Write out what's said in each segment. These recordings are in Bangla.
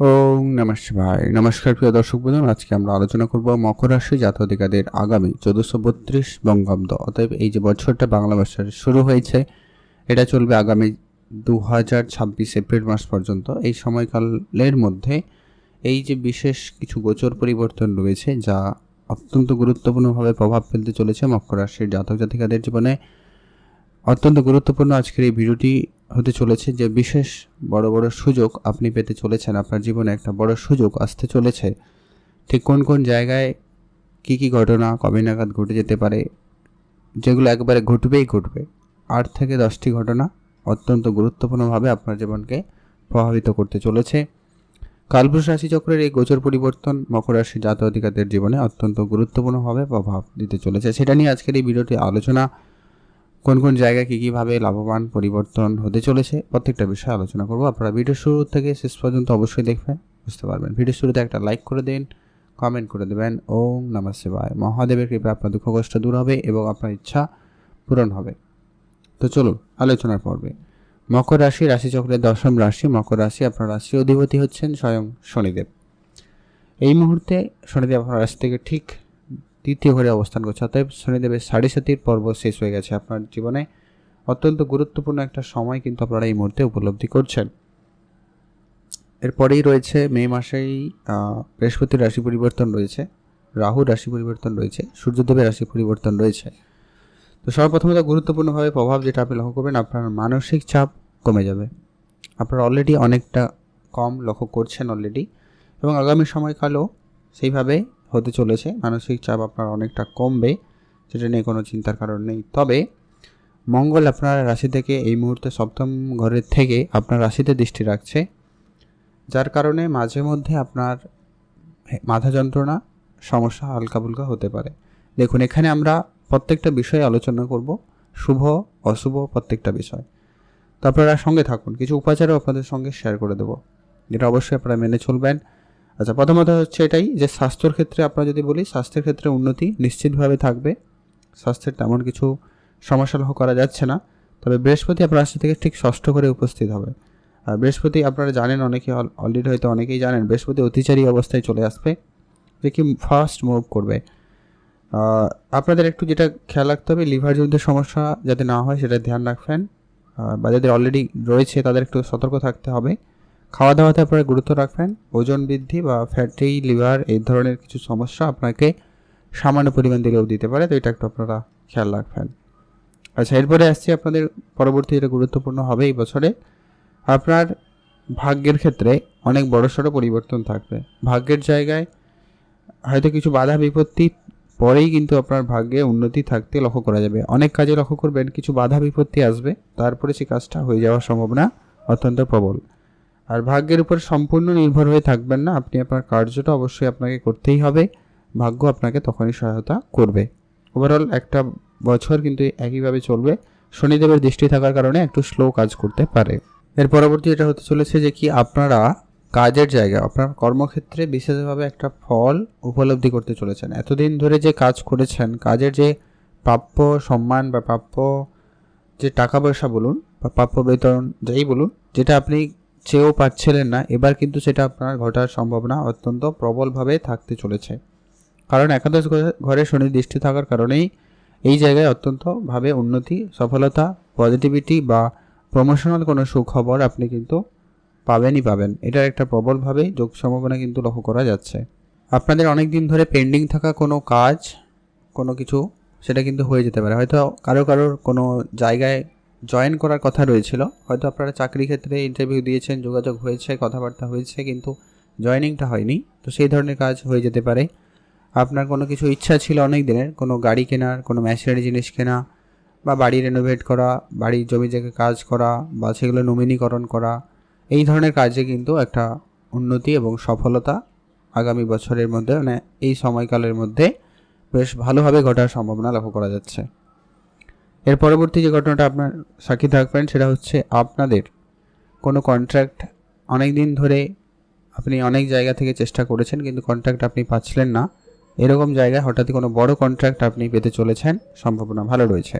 ওম নমঃ শিবায়। নমস্কার প্রিয় দর্শক বন্ধু আজকে আমরা আলোচনা করব মকর রাশি জাতধিকাদের আগামী চোদ্দোশো বত্রিশ বঙ্গাব্দ। অতএব এই যে বছরটা বাংলা ভাষার শুরু হয়েছে, এটা চলবে আগামী দু হাজার ছাব্বিশ এপ্রিল মাস পর্যন্ত। এই সময়কালের মধ্যে এই যে বিশেষ কিছু গোচর পরিবর্তন রয়েছে, যা অত্যন্ত গুরুত্বপূর্ণভাবে প্রভাব ফেলতে চলেছে মকর রাশির জাতক জাতিকাদের জীবনে অত্যন্ত গুরুত্বপূর্ণ আজকের এই ভিডিওটি হতে চলেছে, যে বিশেষ বড় বড় সুযোগ আপনি পেতে চলেছেন, আপনার জীবনে একটা বড় সুযোগ আসতে চলেছে। ঠিক কোন কোন জায়গায় কি কি ঘটনা, কবে নাগাদ ঘটে যেতে পারে, যেগুলো একবারে ঘটবেই ঘটবে, আট থেকে দশটি ঘটনা অত্যন্ত গুরুত্বপূর্ণভাবে আপনার জীবনকে প্রভাবিত করতে চলেছে। কালপুরুষ রাশি চক্রের এই গোচর পরিবর্তন মকর রাশি জাত অধিকারদের জীবনে অত্যন্ত গুরুত্বপূর্ণভাবে প্রভাব দিতে চলেছে। সেটা নিয়ে আজকের এই ভিডিওটি আলোচনা। কোন কোন জায়গায় কী কীভাবে লাভবান পরিবর্তন হতে চলেছে, প্রত্যেকটা বিষয়ে আলোচনা করব। আপনারা ভিডিও শুরু থেকে শেষ পর্যন্ত অবশ্যই দেখবেন, বুঝতে পারবেন। ভিডিও শুরুতে একটা লাইক করে দিন কমেন্ট করে দেবেন, ওম নমঃ শিবায়। মহাদেবের কৃপা আপনার দুঃখ কষ্ট দূর হবে এবং আপনার ইচ্ছা পূরণ হবে। তো চলুন, আলোচনার পর্বে। মকর রাশি, রাশিচক্রের দশম রাশি, মকর রাশি আপনার রাশি অধিপতি হচ্ছেন স্বয়ং শনিদেব। এই মুহূর্তে শনিদেব আপনার রাশি থেকে ঠিক দ্বিতীয় ঘরে অবস্থান করছে। অতএব শনিদেবের সাড়ে সাতির পর্ব শেষ হয়ে গেছে আপনার জীবনে। অত্যন্ত গুরুত্বপূর্ণ একটা সময় কিন্তু আপনারা এই মুহূর্তে উপলব্ধি করছেন। এরপরেই রয়েছে মে মাসেই বৃহস্পতির রাশি পরিবর্তন রয়েছে, রাহুর রাশি পরিবর্তন রয়েছে, সূর্যদেবের রাশি পরিবর্তন রয়েছে। তো সর্বপ্রথমত গুরুত্বপূর্ণভাবে প্রভাব যেটা আপনি লক্ষ্য করবেন, আপনার মানসিক চাপ কমে যাবে। আপনারা অলরেডি অনেকটা কম লক্ষ্য করছেন অলরেডি এবং আগামী সময়কালেও সেইভাবে হতে চলেছে। মানসিক চাপ আপনার অনেকটা কমবে, সেটা নিয়ে কোনো চিন্তার কারণ নেই। তবে মঙ্গল আপনার রাশি থেকে এই মুহূর্তে সপ্তম ঘরের থেকে আপনার রাশিতে দৃষ্টি রাখছে। যার কারণে মাঝে মধ্যে আপনার মাথা যন্ত্রণা, সমস্যা হালকা ফুলকা হতে পারে। দেখুন, এখানে আমরা প্রত্যেকটা বিষয়ে আলোচনা করব, শুভ, অশুভ প্রত্যেকটা বিষয়। তো আপনারা সঙ্গে থাকুন, কিছু উপাচারও আপনাদের সঙ্গে শেয়ার করে দেবো। যেটা অবশ্যই আপনারা মেনে চলবেন। আচ্ছা প্রথমত হচ্ছে এটাই যে স্বাস্থ্যর ক্ষেত্রে আপনারা যদি বলি, স্বাস্থ্যের ক্ষেত্রে উন্নতি নিশ্চিতভাবে থাকবে। স্বাস্থ্যের তেমন কিছু সমস্যা লক্ষ্য করা যাচ্ছে না। তবে বৃহস্পতি আপনার রাশি থেকে ঠিক ষষ্ঠ করে উপস্থিত হবে। আর বৃহস্পতি আপনারা জানেন, অনেকে অলরেডি হয়তো অনেকেই জানেন, বৃহস্পতি অতিচারী অবস্থায় চলে আসবে, যে কি ফার্স্ট মুভ করবে। আপনাদের একটু যেটা খেয়াল রাখতে হবে লিভার জনিত সমস্যা যাতে না হয়, সেটা ধ্যান রাখবেন। বা যাদের অলরেডি রয়েছে, তাদের একটু সতর্ক থাকতে হবে। খাওয়া দাওয়াতে আপনারা গুরুত্ব রাখবেন। ওজন বৃদ্ধি বা ফ্যাটি লিভার এই ধরনের কিছু সমস্যা আপনাকে সামান্য পরিমাণ দিলেও দিতে পারে, তো এটা একটু আপনারা খেয়াল রাখবেন। আচ্ছা এরপরে আসছি আপনাদের পরবর্তী যেটা গুরুত্বপূর্ণ হবে এই বছরে, আপনার ভাগ্যের ক্ষেত্রে অনেক বড়সড় পরিবর্তন থাকবে। ভাগ্যের জায়গায় হয়তো কিছু বাধা বিপত্তি পরেই কিন্তু আপনার ভাগ্যে উন্নতি থাকতে লক্ষ্য করা যাবে। অনেক কাজে লক্ষ্য করবেন, কিছু বাধা বিপত্তি আসবে, তারপরে সেই কাজটা হয়ে যাওয়ার সম্ভাবনা অত্যন্ত প্রবল। আর ভাগ্যের উপর সম্পূর্ণ নির্ভর হয়ে থাকবেন না। আপনি আপনার কার্যটা অবশ্যই আপনাকে করতেই হবে। ভাগ্য আপনাকে তখনই সহায়তা করবে। ওভারঅল একটা বছর কিন্তু একইভাবে চলবে। শনিদেবের দৃষ্টি থাকার কারণে একটু স্লো কাজ করতে পারে। এর পরবর্তী এটা হতে চলেছে যে কি আপনারা কাজের জায়গা আপনার কর্মক্ষেত্রে বিশেষভাবে একটা ফল উপলব্ধি করতে চলেছেন। এতদিন ধরে যে কাজ করেছেন, কাজের যে প্রাপ্য সম্মান বা প্রাপ্য যে টাকা পয়সা বলুন বা প্রাপ্য বেতন, যাই বলুন, যেটা আপনি চেয়েও পাচ্ছিলেন না। এবার কিন্তু সেটা আপনার ঘটার সম্ভাবনা অত্যন্ত প্রবলভাবে থাকতে চলেছে। কারণ একাদশ ঘরে- শনি দৃষ্টি থাকার কারণেই এই জায়গায় অত্যন্তভাবে উন্নতি, সফলতা পজিটিভিটি বা প্রমোশনাল কোনো সুখবর আপনি কিন্তু পাবেনই পাবেন। এটার একটা প্রবলভাবে যোগ সম্ভাবনা কিন্তু লক্ষ্য করা যাচ্ছে। আপনাদের অনেক দিন ধরে পেন্ডিং থাকা কোনো কাজ, কোনো কিছু, সেটা কিন্তু হয়ে যেতে পারে। হয়তো কারও কারোর কোনো জায়গায় জয়েন করার কথা রয়েছিল। হয়তো আপনারা চাকরি ক্ষেত্রে ইন্টারভিউ দিয়েছেন, যোগাযোগ হয়েছে, কথাবার্তা হয়েছে, কিন্তু জয়েনিংটা হয়নি। তো সেই ধরনের কাজ হয়ে যেতে পারে। আপনার কোনো কিছু ইচ্ছা ছিল অনেক দিনের, কোনো গাড়ি কেনার, কোনো মেশিনারি জিনিস কেনা, বা বাড়ি রেনোভেট করা বাড়ির জমি জায়গায় কাজ করা, বা সেগুলো নমিনীকরণ করা, এই ধরনের কাজে কিন্তু একটা উন্নতি এবং সফলতা আগামী বছরের মধ্যে মানে এই সময়কালের মধ্যে বেশ ভালোভাবে ঘটার সম্ভাবনা লক্ষ্য করা যাচ্ছে। এর পরবর্তী যে ঘটনাটা আপনার সাক্ষী থাকবেন, সেটা হচ্ছে আপনাদের কোনো কন্ট্রাক্ট অনেক দিন ধরে আপনি অনেক জায়গা থেকে চেষ্টা করেছেন, কিন্তু কন্ট্রাক্ট আপনি পাচ্ছিলেন না। এরকম জায়গায় হঠাৎই কোনো বড় কন্ট্রাক্ট আপনি পেতে চলেছেন, সম্ভাবনা ভালো রয়েছে।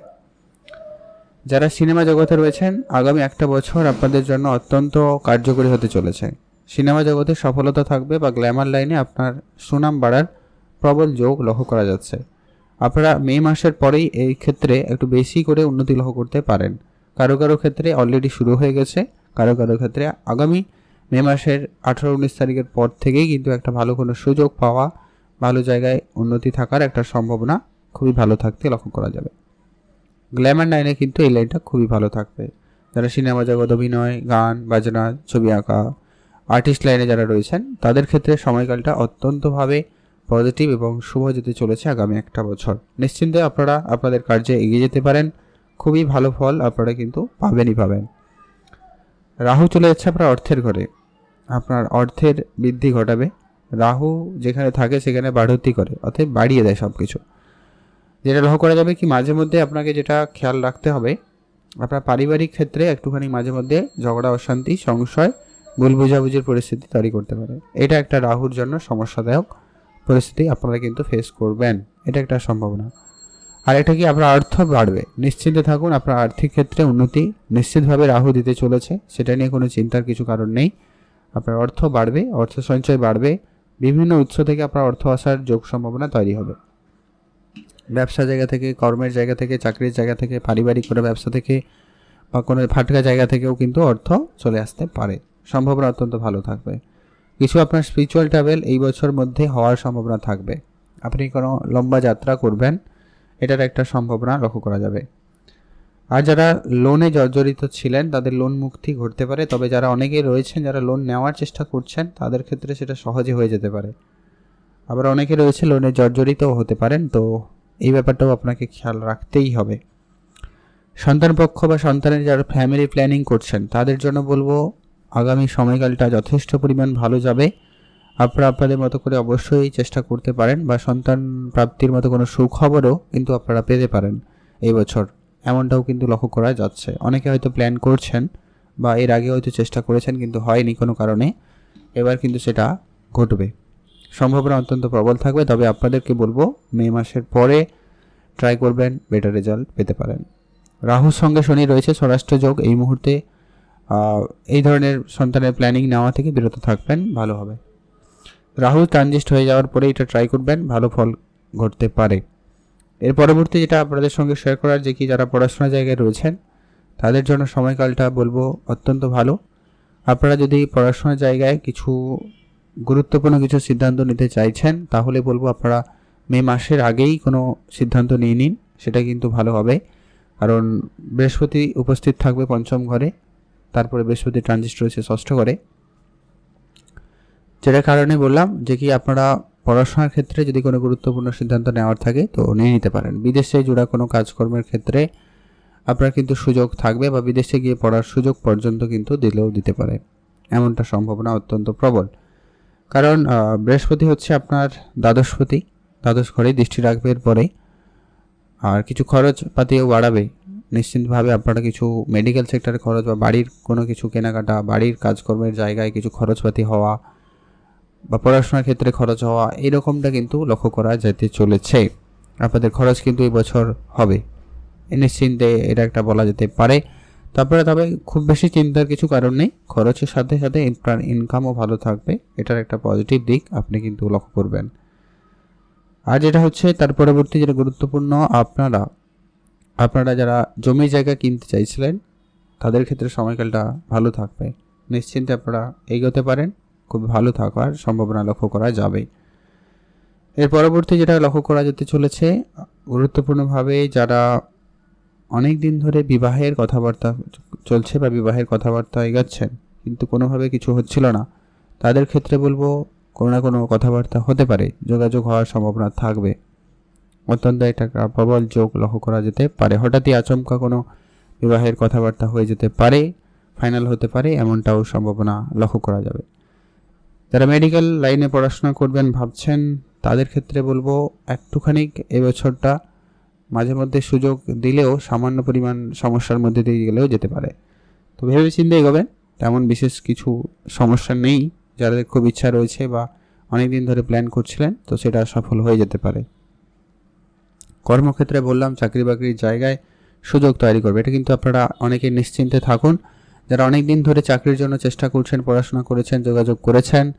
যারা সিনেমা জগতে রয়েছেন, আগামী একটা বছর আপনাদের জন্য অত্যন্ত কার্যকরী হতে চলেছে। সিনেমা জগতে সফলতা থাকবে বা গ্ল্যামার লাইনে আপনার সুনাম বাড়ার প্রবল যোগ লক্ষ্য করা যাচ্ছে। আপনারা মে মাসের পরেই এই ক্ষেত্রে একটু বেশি করে উন্নতি লক্ষ্য করতে পারেন। কারও কারও ক্ষেত্রে অলরেডি শুরু হয়ে গেছে, কারও কারও ক্ষেত্রে আগামী মে মাসের আঠারো উনিশ তারিখের পর থেকেই কিন্তু একটা ভালো কোনো সুযোগ পাওয়া, ভালো জায়গায় উন্নতি থাকার একটা সম্ভাবনা খুবই ভালো থাকতে লক্ষ্য করা যাবে। গ্ল্যামার লাইনে কিন্তু এই লাইনটা খুবই ভালো থাকবে। যারা সিনেমা জগৎ, অভিনয়, গান, বাজনা, ছবি আঁকা আর্টিস্ট লাইনে যারা রয়েছেন, তাদের ক্ষেত্রে সময়কালটা অত্যন্তভাবে পজিটিভ এবং শুভ যেতে চলেছে আগামী একটা বছর। নিশ্চিন্তে আপনারা আপনাদের কার্যে এগিয়ে যেতে পারেন। খুবই ভালো ফল আপনারা কিন্তু পাবেনই পাবেন। রাহু চলে যাচ্ছে আপনার অর্থের ঘরে। আপনার অর্থের বৃদ্ধি ঘটাবে। রাহু যেখানে থাকে সেখানে বাড়তি করে, অর্থাৎ বাড়িয়ে দেয় সব কিছু যেটা লক্ষ্য করা যাবে কি মাঝে মধ্যে আপনাকে যেটা খেয়াল রাখতে হবে, আপনার পারিবারিক ক্ষেত্রে একটুখানি মাঝে মধ্যে ঝগড়া, অশান্তি, সংশয়, ভুল বুঝাবুঝির পরিস্থিতি তৈরি করতে পারে। এটা একটা রাহুর জন্য সমস্যাদায়ক পরিস্থিতি আপনারা কিন্তু ফেস করবেন। এটা একটা সম্ভাবনা। আর এটা কি আপনার অর্থ বাড়বে? নিশ্চিন্তে থাকুন, আপনার আর্থিক ক্ষেত্রে উন্নতি নিশ্চিতভাবে রাহু দিতে চলেছে। সেটা নিয়ে কোনো চিন্তার কিছু কারণ নেই। আপনার অর্থ বাড়বে, অর্থ সঞ্চয় বাড়বে। বিভিন্ন উৎস থেকে আপনার অর্থ আসার যোগ সম্ভাবনা তৈরি হবে। ব্যবসা জায়গা থেকে, কর্মের জায়গা থেকে, চাকরির জায়গা থেকে, পারিবারিক কোনো ব্যবসা থেকে বা কোনো ফাটকা জায়গা থেকেও কিন্তু অর্থ চলে আসতে পারে। সম্ভাবনা অত্যন্ত ভালো থাকবে। কিছু আপনার স্পিরিচুয়াল ট্রাভেল এই বছর মধ্যে হওয়ার সম্ভাবনা থাকবে। আপনি কোনো লম্বা যাত্রা করবেন, এটার একটা সম্ভাবনা লক্ষ্য করা যাবে। আর যারা লোনে জর্জরিত ছিলেন, তাদের লোন মুক্তি ঘটতে পারে, তবে যারা অনেকে রয়েছেন, যারা লোন নেওয়ার চেষ্টা করছেন, তাদের ক্ষেত্রে সেটা সহজে হয়ে যেতে পারে। আবার অনেকে রয়েছে লোনে জর্জরিতও হতে পারেন, তো এই ব্যাপারটাও আপনাকে খেয়াল রাখতেই হবে। সন্তান পক্ষ বা সন্তানের যারা ফ্যামিলি প্ল্যানিং করছেন, তাদের জন্য বলব আগামী সময়কালটা যথেষ্ট পরিমাণ ভালো যাবে। আপনারা আপনাদের মতো করে অবশ্যই চেষ্টা করতে পারেন বা সন্তান প্রাপ্তির মতো কোনো সুখবরও কিন্তু আপনারা পেতে পারেন এই বছর। এমনটাও কিন্তু লক্ষ্য করা যাচ্ছে। অনেকে হয়তো প্ল্যান করছেন বা এর আগে হয়তো চেষ্টা করেছেন কিন্তু হয়নি কোনো কারণে। এবার কিন্তু সেটা ঘটবে। সম্ভাবনা অত্যন্ত প্রবল থাকবে, তবে আপনাদেরকে বলব মে মাসের পরে ট্রাই করবেন বেটার রেজাল্ট পেতে পারেন। রাহুর সঙ্গে শনি রয়েছে, স্বরাষ্ট্র যোগ এই মুহূর্তে এই ধরনের সন্তানের প্ল্যানিং নেওয়া থেকে বিরত থাকবেন, ভালো হবে। রাহু ট্রানজিস্ট হয়ে যাওয়ার পরে এটা ট্রাই করবেন, ভালো ফল ঘটতে পারে। এর পরবর্তী যেটা আপনাদের সঙ্গে শেয়ার করার, যে কি যারা পড়াশোনার জায়গায় রয়েছেন, তাদের জন্য সময়কালটা বলব অত্যন্ত ভালো। আপনারা যদি পড়াশোনার জায়গায় কিছু গুরুত্বপূর্ণ কিছু সিদ্ধান্ত নিতে চাইছেন, তাহলে বলব আপনারা মে মাসের আগেই কোনো সিদ্ধান্ত নিয়ে নিন, সেটা কিন্তু ভালো হবে। কারণ বৃহস্পতি উপস্থিত থাকবে পঞ্চম ঘরে তারপরে বৃহস্পতি ট্রানজিস্ট রয়েছে ষষ্ঠ ঘরে যেটার কারণে বললাম যে কি আপনারা পড়াশোনার ক্ষেত্রে যদি কোনো গুরুত্বপূর্ণ সিদ্ধান্ত নেওয়ার থাকে তো নিয়ে নিতে পারেন। বিদেশে জোড়া কোনো কাজকর্মের ক্ষেত্রে আপনার কিন্তু সুযোগ থাকবে বা বিদেশে গিয়ে পড়ার সুযোগ পর্যন্ত কিন্তু দিলেও দিতে পারে। এমনটা সম্ভাবনা অত্যন্ত প্রবল। কারণ বৃহস্পতি হচ্ছে আপনার দ্বাদশপতি দ্বাদশ ঘরে দৃষ্টি রাখবে এরপরে। আর কিছু খরচ পাতিও বাড়াবে। নিশ্চিতভাবে আপনারা কিছু মেডিকেল সেক্টরে খরচ বা বাড়ির কোনো কিছু কেনাকাটা, বাড়ির কাজকর্মের জায়গায় কিছু খরচপাতি হওয়া বা পড়াশোনার ক্ষেত্রে খরচ হওয়া, এরকমটা কিন্তু লক্ষ্য করা যেতে চলেছে। আপনাদের খরচ কিন্তু এই বছর হবে। নিশ্চিন্তে এটা একটা বলা যেতে পারে। তারপরে তবে খুব বেশি চিন্তার কিছু কারণ নেই। খরচের সাথে সাথে আপনার ইনকামও ভালো থাকবে। এটার একটা পজিটিভ দিক আপনি কিন্তু লক্ষ্য করবেন। আর যেটা হচ্ছে তার পরবর্তী যেটা গুরুত্বপূর্ণ, আপনারা আপনারা যারা জমি জায়গা কিনতে চাইছিলেন, তাদের ক্ষেত্রে সময়কালটা ভালো থাকবে। নিশ্চিন্তে আপনারা এগোতে পারেন। খুব ভালো থাকার সম্ভাবনা লক্ষ্য করা যাবে। এর পরবর্তী যেটা লক্ষ্য করা যেতে চলেছে, গুরুত্বপূর্ণভাবে যারা অনেক দিন ধরে বিবাহের কথাবার্তা চলছে বা বিবাহের কথাবার্তা এগাচ্ছেন, কিন্তু কোনোভাবে কিছু হচ্ছিল না, তাদের ক্ষেত্রে বলব কোনো না কোনো কথাবার্তা হতে পারে। যোগাযোগ হওয়ার সম্ভাবনা থাকবে। অত্যন্ত একটা প্রবল যোগ লক্ষ্য করা যেতে পারে। হঠাৎই আচমকা কোনো বিবাহের কথাবার্তা হয়ে যেতে পারে ফাইনাল হতে পারে, এমনটাও সম্ভাবনা লক্ষ্য করা যাবে। যারা মেডিকেল লাইনে পড়াশোনা করবেন ভাবছেন, তাদের ক্ষেত্রে বলব একটুখানি এবছরটা মাঝে মধ্যে সুযোগ দিলেও সামান্য পরিমাণ সমস্যার মধ্যে দিয়ে গেলেও যেতে পারে। তো ভেবে চিন্তে এগোবেন তেমন বিশেষ কিছু সমস্যা নেই। যাদের খুব ইচ্ছা রয়েছে বা অনেক দিন ধরে প্ল্যান করছিলেন, তো সেটা সফল হয়ে যেতে পারে। কর্মক্ষেত্রে বললাম চাকরি বাকরির জায়গায় সুযোগ তৈরি করবে। এটা কিন্তু আপনারা অনেকে নিশ্চিন্তে থাকুন। যারা অনেক দিন ধরে চাকরির জন্য চেষ্টা করছেন, পড়াশোনা করেছেন, যোগাযোগ করেছেন,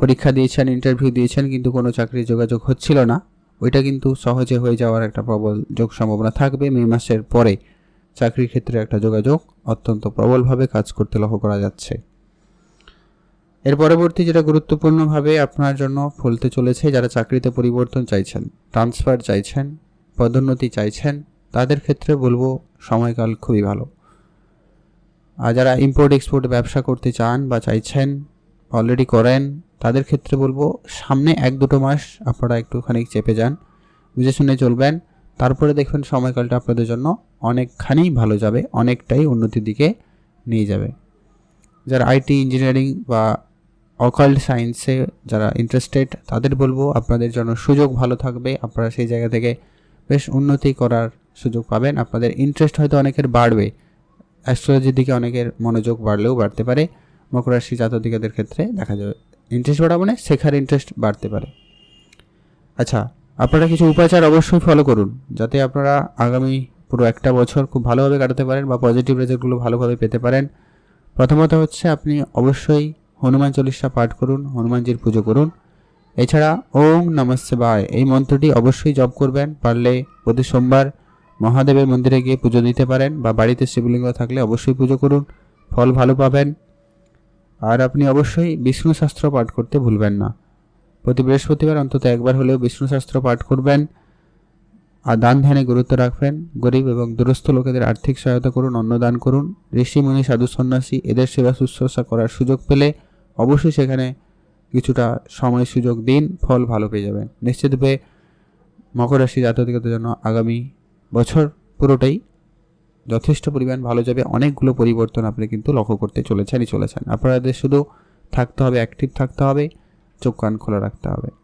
পরীক্ষা দিয়েছেন ইন্টারভিউ দিয়েছেন, কিন্তু কোনো চাকরির যোগাযোগ হচ্ছিল না, ওইটা কিন্তু সহজে হয়ে যাওয়ার একটা প্রবল যোগ সম্ভাবনা থাকবে। মে মাসের পরে চাকরির ক্ষেত্রে একটা যোগাযোগ অত্যন্ত প্রবলভাবে কাজ করতে লক্ষ্য করা যাচ্ছে। এর পরবর্তী যেটা গুরুত্বপূর্ণভাবে আপনার জন্য ফলতে চলেছে, যারা চাকরিতে পরিবর্তন চাইছেন ট্রান্সফার চাইছেন, পদোন্নতি চাইছেন, তাদের ক্ষেত্রে বলব সময়কাল খুবই ভালো। আর যারা ইম্পোর্ট এক্সপোর্ট ব্যবসা করতে চান বা চাইছেন অলরেডি করেন, তাদের ক্ষেত্রে বলব সামনে এক দুটো মাস আপনারা একটুখানি চেপে যান, বুঝে শুনে চলবেন। তারপরে দেখবেন সময়কালটা আপনাদের জন্য অনেকখানি ভালো যাবে, অনেকটাই উন্নতির দিকে নিয়ে যাবে। যারা আইটি ইঞ্জিনিয়ারিং বা অকাল্ট সায়েন্সে যারা ইন্টারেস্টেড তাদের বলব আপনাদের জন্য সুযোগ ভালো থাকবে। আপনারা সেই জায়গা থেকে বেশ উন্নতি করার সুযোগ পাবেন। আপনাদের ইন্টারেস্ট হয়তো অনেকের বাড়বে। অ্যাস্ট্রোলজির দিকে অনেকের মনোযোগ বাড়লেও বাড়তে পারে। মকর রাশি জাতদিকাদের ক্ষেত্রে দেখা যাবে ইন্টারেস্ট বাড়া মানে শেখার ইন্টারেস্ট বাড়তে পারে। আচ্ছা আপনারা কিছু উপাচার অবশ্যই ফলো করুন, যাতে আপনারা আগামী পুরো একটা বছর খুব ভালোভাবে কাটাতে পারেন বা পজিটিভ রেজাল্টগুলো ভালোভাবে পেতে পারেন। প্রথমত হচ্ছে আপনি অবশ্যই হনুমান চল্লিশা পাঠ করুন, হনুমানজির পুজো করুন। এছাড়া ওম নমঃ শিবায়, এই মন্ত্রটি অবশ্যই জপ করবেন, পারলে প্রতি সোমবার মহাদেবের মন্দিরে গিয়ে পুজো দিতে পারেন বা বাড়িতে শিবলিঙ্গ থাকলে অবশ্যই পুজো করুন, ফল ভালো পাবেন। আর আপনি অবশ্যই বিষ্ণু শাস্ত্র পাঠ করতে ভুলবেন না। প্রতি বৃহস্পতিবার অন্তত একবার হলেও বিষ্ণু শাস্ত্র পাঠ করবেন। আর দান ধ্যানে গুরুত্ব রাখবেন, গরিব এবং দুরস্থ লোকেদের আর্থিক সহায়তা করুন, অন্নদান করুন। ঋষি, মুনি, সাধু, সন্ন্যাসী এদের সেবা শুশ্রূষা করার সুযোগ পেলে অবশ্যই সেখানে কিছুটা সময় সুযোগ দিন, ফল ভালো পেয়ে যাবেন। নিশ্চিতভাবে মকর রাশি জাতকদের জন্য আগামী বছর পুরোটাই যথেষ্ট পরিমাণ ভালো যাবে। অনেকগুলো পরিবর্তন আপনি কিন্তু লক্ষ্য করতে চলেছেনই চলেছেন। আপনাদের শুধু থাকতে হবে অ্যাক্টিভ থাকতে হবে, চোখ কান খোলা রাখতে হবে।